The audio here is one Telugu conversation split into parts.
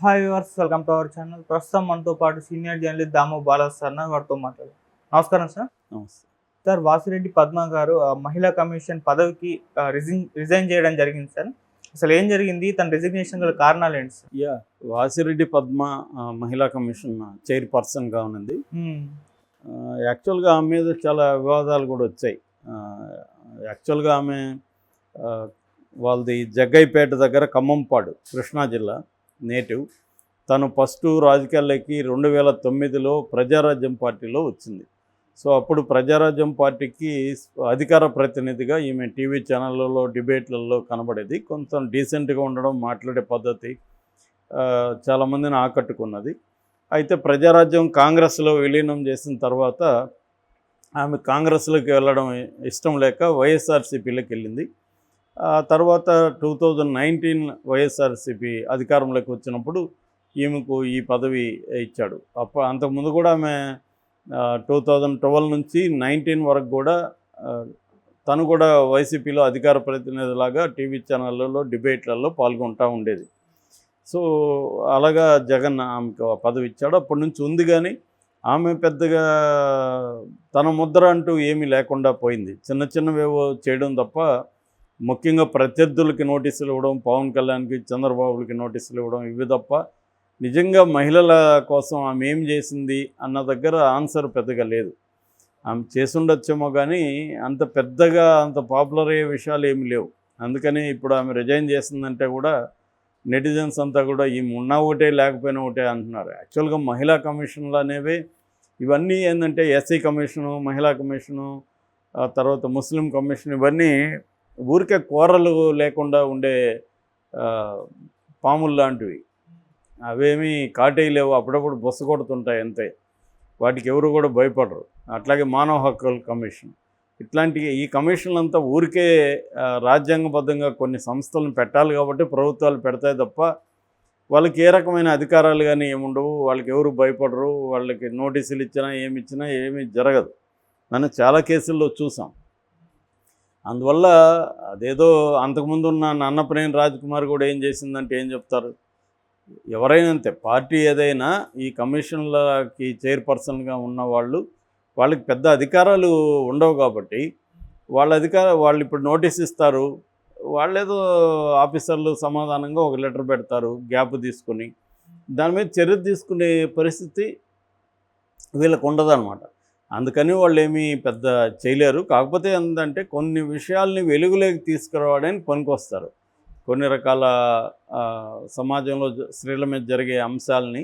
Hi viewers welcome to our channel ప్రస్తుతం మనతో పాటు senior journalist Damu Balaji sir. వారితో మాట్లాడు. నమస్కారం సార్. నమస్తే. సార్ వాసిరెడ్డి పద్మ గారు ఆ, మహిళా కమిషన్ పదవికి రిజైన్ రిజైన్ చేయడం జరిగింది సార్. అసలు ఏం జరిగింది? తన రిజిగ్నేషన్ గల కారణాలు ఏంటి సార్? యా వాసిరెడ్డి పద్మ మహిళా కమిషన్ చైర్పర్సన్గా ఉన్నది. యాక్చువల్గా ఆమె మీద చాలా వివాదాలు కూడా వచ్చాయి. యాక్చువల్గా ఆమె వాళ్ళది జగ్గైపేట దగ్గర ఖమ్మంపాడు కృష్ణా జిల్లా. నేటివ్. తను ఫస్ట్ రాజకీయాల్లోకి రెండు వేల తొమ్మిదిలో ప్రజారాజ్యం పార్టీలో వచ్చింది. సో అప్పుడు ప్రజారాజ్యం పార్టీకి అధికార ప్రతినిధిగా ఈమె టీవీ ఛానళ్ళలో డిబేట్లలో కనబడేది. కొంచెం డీసెంట్గా ఉండడం మాట్లాడే పద్ధతి చాలామందిని ఆకట్టుకున్నది. అయితే ప్రజారాజ్యం కాంగ్రెస్లో విలీనం చేసిన తర్వాత ఆమె కాంగ్రెస్లోకి వెళ్ళడం ఇష్టం లేక వైఎస్ఆర్సీపీలోకి వెళ్ళింది. తర్వాత టూ థౌజండ్ నైన్టీన్ వైఎస్ఆర్సీపీ అధికారంలోకి వచ్చినప్పుడు ఈమెకు ఈ పదవి ఇచ్చాడు. అప్పుడు అంతకుముందు కూడా ఆమె టూ థౌజండ్ ట్వెల్వ్ నుంచి నైన్టీన్ వరకు కూడా తను కూడా వైసీపీలో అధికార ప్రతినిధిలాగా టీవీ ఛానళ్ళలో డిబేట్లలో పాల్గొంటూ ఉండేది. సో అలాగా జగన్ ఆమెకు ఆ పదవి ఇచ్చాడు. అప్పటి నుంచి ఉంది కానీ ఆమె పెద్దగా తన ముద్ర అంటూ ఏమీ లేకుండా పోయింది. చిన్న చిన్నవేవో చేయడం తప్ప ముఖ్యంగా ప్రత్యర్థులకి నోటీసులు ఇవ్వడం పవన్ కళ్యాణ్కి చంద్రబాబులకి నోటీసులు ఇవ్వడం ఇవి తప్ప నిజంగా మహిళల కోసం ఆమె ఏం చేసింది అన్న దగ్గర ఆన్సర్ పెద్దగా లేదు. ఆమె చేసుండొచ్చేమో కానీ అంత పెద్దగా అంత పాపులర్ అయ్యే విషయాలు ఏమి లేవు. అందుకని ఇప్పుడు ఆమె రిజైన్ చేసిందంటే కూడా నెటిజన్స్ అంతా కూడా ఈ ఉన్నా ఒకటే లేకపోయినా ఒకటే అంటున్నారు. యాక్చువల్గా మహిళా కమిషన్లు అనేవి ఇవన్నీ ఏంటంటే ఎస్సీ కమిషను మహిళా కమిషను ఆ తర్వాత ముస్లిం కమిషన్ ఇవన్నీ ఊరికే కూరలు లేకుండా ఉండే పాములు లాంటివి. అవేమీ కాటేయలేవు అప్పుడప్పుడు బొస్స కొడుతుంటాయి అంతే. వాటికి ఎవరు కూడా భయపడరు. అట్లాగే మానవ హక్కుల కమిషన్. ఇట్లాంటి ఈ కమిషన్లంతా ఊరికే రాజ్యాంగబద్ధంగా కొన్ని సంస్థలను పెట్టాలి కాబట్టి ప్రభుత్వాలు పెడతాయి తప్ప వాళ్ళకి ఏ రకమైన అధికారాలు కానీ ఏముండవు. వాళ్ళకి ఎవరు భయపడరు. వాళ్ళకి నోటీసులు ఇచ్చినా ఏమి ఇచ్చినా ఏమీ జరగదు. మనం చాలా కేసుల్లో చూసాం. అందువల్ల అదేదో అంతకుముందు ఉన్న నన్నప్రేమ్ రాజ్ కుమార్ కూడా ఏం చేసిందంటే ఏం చెప్తారు? ఎవరైనా అంతే పార్టీ ఏదైనా ఈ కమిషన్లకి చైర్పర్సన్గా ఉన్న వాళ్ళు వాళ్ళకి పెద్ద అధికారాలు ఉండవు కాబట్టి వాళ్ళ అధికార వాళ్ళు ఇప్పుడు నోటీస్ ఇస్తారు వాళ్ళేదో ఆఫీసర్లు సమాధానంగా ఒక లెటర్ పెడతారు గ్యాప్ తీసుకుని దాని మీద చర్య తీసుకునే పరిస్థితి వీళ్ళకు ఉండదన్నమాట. అందుకని వాళ్ళు ఏమీ పెద్ద చేయలేరు. కాకపోతే ఏంటంటే కొన్ని విషయాల్ని వెలుగులోకి తీసుకురావడానికి పనికొస్తారు. కొన్ని రకాల సమాజంలో స్త్రీల మీద జరిగే అంశాలని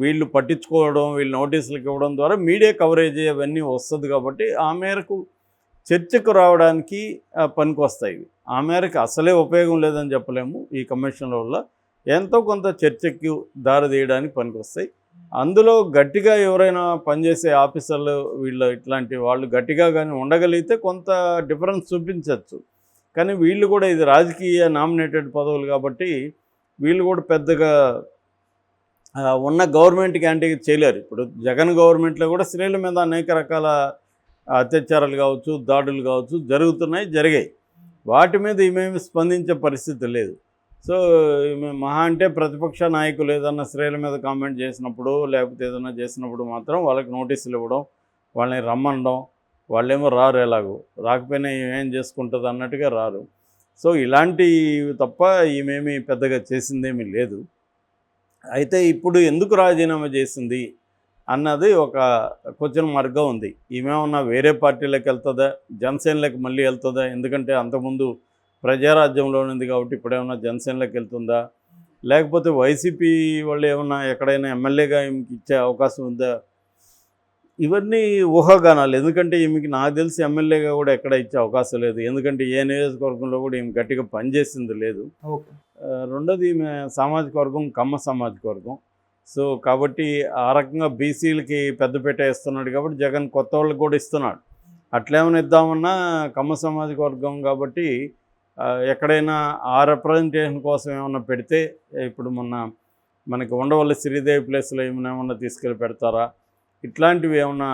వీళ్ళు పట్టించుకోవడం వీళ్ళు నోటీసులకు ఇవ్వడం ద్వారా మీడియా కవరేజ్ అవన్నీ వస్తుంది కాబట్టి ఆ మేరకు చర్చకు రావడానికి పనికొస్తాయి ఆ మేరకు అసలే ఉపయోగం లేదని చెప్పలేము ఈ కమిషన్ల వల్ల. ఎంతో కొంత చర్చకు దారి తీయడానికి పనికొస్తాయి. అందులో గట్టిగా ఎవరైనా పనిచేసే ఆఫీసర్లు వీళ్ళు ఇట్లాంటి వాళ్ళు గట్టిగా కానీ ఉండగలిగితే కొంత డిఫరెన్స్ చూపించవచ్చు కానీ వీళ్ళు కూడా ఇది రాజకీయ నామినేటెడ్ పదవులు కాబట్టి వీళ్ళు కూడా పెద్దగా ఉన్న గవర్నమెంట్కి యాంటీ చేయలేరు. ఇప్పుడు జగన్ గవర్నమెంట్లో కూడా స్త్రీల మీద అనేక రకాల అత్యాచారాలు కావచ్చు దాడులు కావచ్చు జరుగుతున్నాయి జరిగాయి. వాటి మీద ఏమేమి స్పందించే పరిస్థితి లేదు. సో మహా అంటే ప్రతిపక్ష నాయకులు ఏదన్నా స్త్రీల మీద కామెంట్ చేసినప్పుడు లేకపోతే ఏదైనా చేసినప్పుడు మాత్రం వాళ్ళకి నోటీసులు ఇవ్వడం వాళ్ళని రమ్మనడం వాళ్ళేమో రారు ఎలాగో. రాకపోయినా ఏం చేసుకుంటుంది అన్నట్టుగా రారు. సో ఇలాంటివి తప్ప ఈమెమి పెద్దగా చేసిందేమీ లేదు. అయితే ఇప్పుడు ఎందుకు రాజీనామా చేసింది అన్నది ఒక క్వశ్చన్ మార్గం ఉంది. ఈమెమన్నా వేరే పార్టీలకు వెళ్తుందా? జనసేనలకు మళ్ళీ వెళ్తుందా? ఎందుకంటే అంతకుముందు ప్రజారాజ్యంలో ఉంది కాబట్టి ఇప్పుడేమన్నా జనసేనలోకి వెళ్తుందా? లేకపోతే వైసీపీ వాళ్ళు ఏమన్నా ఎక్కడైనా ఎమ్మెల్యేగా ఈమెకి ఇచ్చే అవకాశం ఉందా? ఇవన్నీ ఊహాగానాలు. ఎందుకంటే ఈమెకి నాకు తెలిసి ఎమ్మెల్యేగా కూడా ఎక్కడ ఇచ్చే అవకాశం లేదు. ఎందుకంటే ఏ నియోజకవర్గంలో కూడా ఈమె గట్టిగా పనిచేసింది లేదు. రెండోది ఈమె సామాజిక వర్గం కమ్మ సామాజిక వర్గం. సో కాబట్టి ఆ రకంగా బీసీలకి పెద్దపీట ఇస్తున్నాడు కాబట్టి జగన్ కొత్త వాళ్ళకి కూడా ఇస్తున్నాడు. అట్లేమైనా ఇద్దామన్నా కమ్మ సామాజిక వర్గం కాబట్టి ఎక్కడైనా ఆ రిప్రజెంటేషన్ కోసం ఏమన్నా పెడితే ఇప్పుడు మొన్న మనకి ఉండవల్లి శ్రీదేవి ప్లేస్లో ఏమైనా ఏమన్నా తీసుకెళ్ళి పెడతారా? ఇట్లాంటివి ఏమన్నా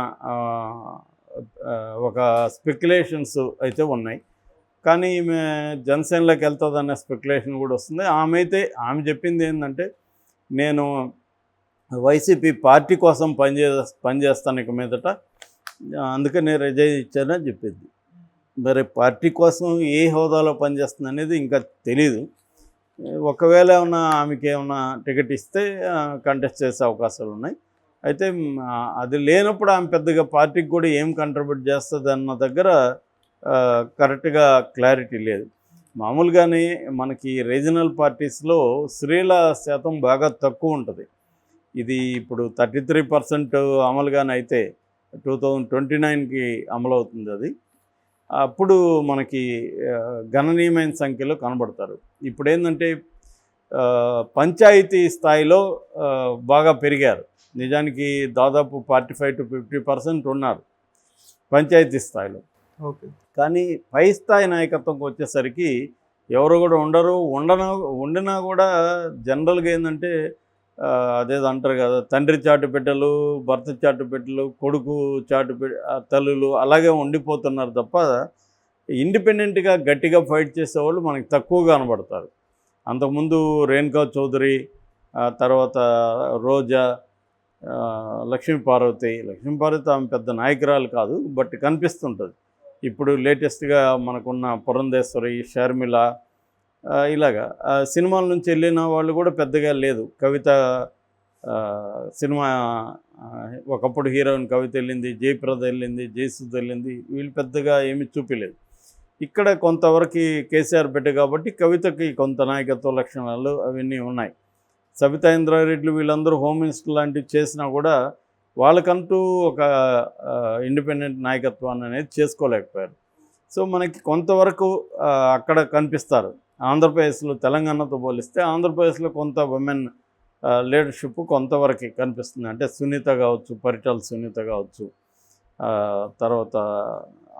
ఒక స్పెక్యులేషన్స్ అయితే ఉన్నాయి. కానీ ఈమె జనసేనలోకి వెళ్తుందన్న స్పెక్యులేషన్ కూడా వస్తుంది. ఆమె అయితే ఆమె చెప్పింది ఏంటంటే నేను వైసీపీ పార్టీ కోసం పనిచే పనిచేస్తాను ఇక మీదట అందుకని నేను రిజైన్ ఇచ్చానని చెప్పింది. మరి పార్టీ కోసం ఏ హోదాలో పనిచేస్తుంది అనేది ఇంకా తెలియదు ఒకవేళ ఏమన్నా ఆమెకి ఏమన్నా టికెట్ ఇస్తే కంటెస్ట్ చేసే అవకాశాలు ఉన్నాయి. అయితే అది లేనప్పుడు ఆమె పెద్దగా పార్టీకి కూడా ఏం కంట్రిబ్యూట్ చేస్తుంది అన్న దగ్గర కరెక్ట్గా క్లారిటీ లేదు. మామూలుగానే మనకి రీజనల్ పార్టీస్లో స్త్రీల శాతం బాగా తక్కువ ఉంటుంది. ఇది ఇప్పుడు థర్టీ త్రీ పర్సెంట్ అమలుగానే అయితే టూ థౌజండ్ ట్వంటీ నైన్కి అమలు అవుతుంది అది. అప్పుడు మనకి గణనీయమైన సంఖ్యలో కనబడతారు. ఇప్పుడు ఏంటంటే పంచాయతీ స్థాయిలో బాగా పెరిగారు. నిజానికి దాదాపు forty five to fifty percent ఉన్నారు పంచాయతీ స్థాయిలో. ఓకే. కానీ పై స్థాయి నాయకత్వంకి వచ్చేసరికి ఎవరు కూడా ఉండరు. ఉండన ఉండినా కూడా జనరల్గా ఏంటంటే అదేదో అంటారు కదా తండ్రి చాటు బిడ్డలు భర్త చాటు బిడ్డలు కొడుకు చాటు తల్లులు అలాగే ఉండిపోతున్నారు తప్ప ఇండిపెండెంట్గా గట్టిగా ఫైట్ చేసేవాళ్ళు మనకి తక్కువగా కనబడతారు. అంతకుముందు రేణుకా చౌదరి తర్వాత రోజా లక్ష్మీపార్వతి లక్ష్మీపార్వతి ఆమె పెద్ద నాయకురాలు కాదు బట్ కనిపిస్తుంటుంది. ఇప్పుడు లేటెస్ట్గా మనకున్న పురంధేశ్వరి షర్మిల ఇలాగా. సినిమాల నుంచి వెళ్ళిన వాళ్ళు కూడా పెద్దగా లేదు. కవిత సినిమా ఒకప్పుడు హీరోయిన్ కవిత వెళ్ళింది జయప్రద వెళ్ళింది జయసుద్ వెళ్ళింది వీళ్ళు పెద్దగా ఏమి చూపిలేదు. ఇక్కడ కొంతవరకు కేసీఆర్ బిడ్డ కాబట్టి కవితకి కొంత నాయకత్వ లక్షణాలు అవన్నీ ఉన్నాయి. సబితా ఇంద్రారెడ్డి వీళ్ళందరూ హోమ్ మినిస్టర్ లాంటివి చేసినా కూడా వాళ్ళకంటూ ఒక ఇండిపెండెంట్ నాయకత్వాన్ని అనేది చేసుకోలేకపోయారు. సో మనకి కొంతవరకు అక్కడ కనిపిస్తారు. ఆంధ్రప్రదేశ్లో తెలంగాణతో పోలిస్తే ఆంధ్రప్రదేశ్లో కొంత ఉమెన్ లీడర్షిప్ కొంతవరకు కనిపిస్తుంది. అంటే సునీత కావచ్చు పరిటాల సునీత కావచ్చు తర్వాత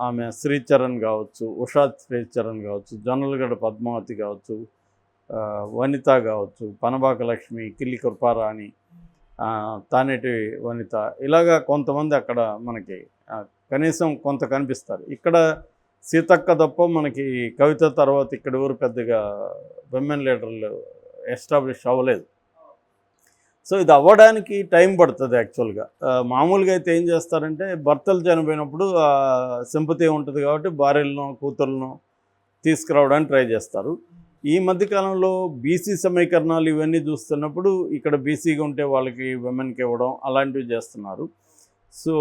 ఆమె శ్రీచరణ్ కావచ్చు ఉషా శ్రీచరణ్ కావచ్చు జొన్నలగడ్డ పద్మావతి కావచ్చు వనిత కావచ్చు పనబాక లక్ష్మి కిల్లి కృపారాణి తానేటి వనిత. ఇలాగా కొంతమంది అక్కడ మనకి కనీసం కొంత కనిపిస్తారు. ఇక్కడ సీతక్క తప్ప మనకి కవిత తర్వాత ఇక్కడ ఊరు పెద్దగా విమెన్ లీడర్లు ఎస్టాబ్లిష్ అవ్వలేదు. సో ఇది అవ్వడానికి టైం పడుతుంది యాక్చువల్గా మామూలుగా అయితే ఏం చేస్తారంటే భర్తలు చనిపోయినప్పుడు సింపతి ఉంటుంది కాబట్టి భార్యలను కూతుర్లను తీసుకురావడానికి ట్రై చేస్తారు. ఈ మధ్యకాలంలో బీసీ సమీకరణాలు ఇవన్నీ చూస్తున్నప్పుడు ఇక్కడ బీసీగా ఉంటే వాళ్ళకి విమెన్కి ఇవ్వడం అలాంటివి చేస్తున్నారు. సో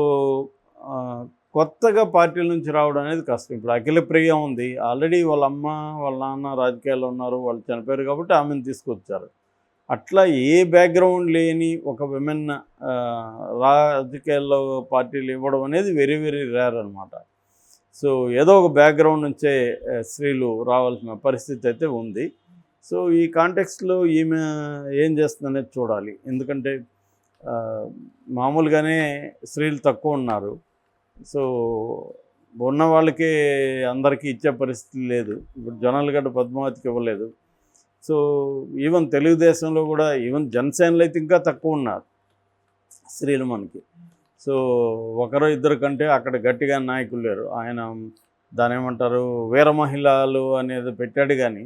కొత్తగా పార్టీల నుంచి రావడం అనేది కష్టం. ఇప్పుడు అఖిల ప్రియ ఉంది. ఆల్రెడీ వాళ్ళ అమ్మ వాళ్ళ నాన్న రాజకీయాల్లో ఉన్నారు. వాళ్ళు చనిపోయారు కాబట్టి ఆమెను తీసుకొచ్చారు. అట్లా ఏ బ్యాక్గ్రౌండ్ లేని ఒక విమెన్ రాజకీయాల్లో పార్టీలు ఇవ్వడం అనేది వెరీ వెరీ రేర్ అనమాట సో ఏదో ఒక బ్యాక్గ్రౌండ్ నుంచే స్త్రీలు రావాల్సిన పరిస్థితి అయితే ఉంది. సో ఈ కాంటెక్స్లో ఈమె ఏం చేస్తుందనేది చూడాలి. ఎందుకంటే మామూలుగానే స్త్రీలు తక్కువ ఉన్నారు. సో ఉన్న వాళ్ళకి అందరికీ ఇచ్చే పరిస్థితి లేదు. ఇప్పుడు జొన్నలగడ్డ పద్మావతికి ఇవ్వలేదు. సో ఈవెన్ తెలుగుదేశంలో కూడా ఈవెన్ జనసేనలో అయితే ఇంకా తక్కువ ఉన్నారు స్త్రీలు మనకి. సో ఒకరు ఇద్దరు కంటే అక్కడ గట్టిగా నాయకులు లేరు. ఆయన దాని ఏమంటారు? వీర మహిళలు అనేది పెట్టాడు కానీ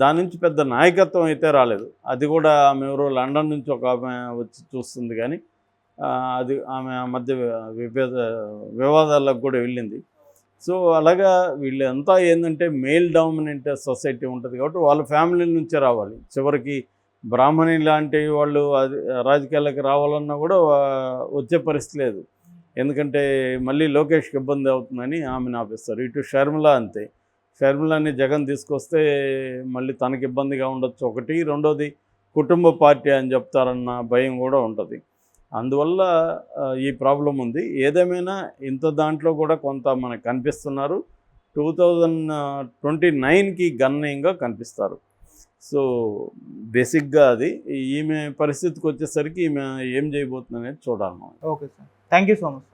దాని నుంచి పెద్ద నాయకత్వం అయితే రాలేదు. అది కూడా ఆమె ఎవరో లండన్ నుంచి ఒక ఆమె వచ్చి చూస్తుంది కానీ అది ఆమె ఆ మధ్య విభేద వివాదాలకు కూడా వెళ్ళింది. సో అలాగా వీళ్ళంతా ఏంటంటే మేల్ డామినెంట్ సొసైటీ ఉంటుంది కాబట్టి వాళ్ళ ఫ్యామిలీ నుంచే రావాలి. చివరికి బ్రాహ్మణి లాంటి వాళ్ళు అది రాజకీయాలకు రావాలన్నా కూడా వచ్చే పరిస్థితి లేదు. ఎందుకంటే మళ్ళీ లోకేష్కి ఇబ్బంది అవుతుందని ఆమెను ఆపిస్తారు. ఇటు షర్మిల అంతే. షర్మిలని జగన్ తీసుకొస్తే మళ్ళీ తనకి ఇబ్బందిగా ఉండొచ్చు. ఒకటి. రెండోది కుటుంబ పార్టీ అని చెప్తారన్న భయం కూడా ఉంటుంది. అందువల్ల ఈ ప్రాబ్లం ఉంది. ఏదేమైనా ఇంత దాంట్లో కూడా కొంత మనకు కనిపిస్తున్నారు. టూ థౌజండ్ ట్వంటీ నైన్కి గణనీయంగా కనిపిస్తారు. సో బేసిక్గా అది. ఈమె పరిస్థితికి వచ్చేసరికి ఈమె ఏం చేయబోతుంది అనేది చూడాలి okay sir. Thank you so much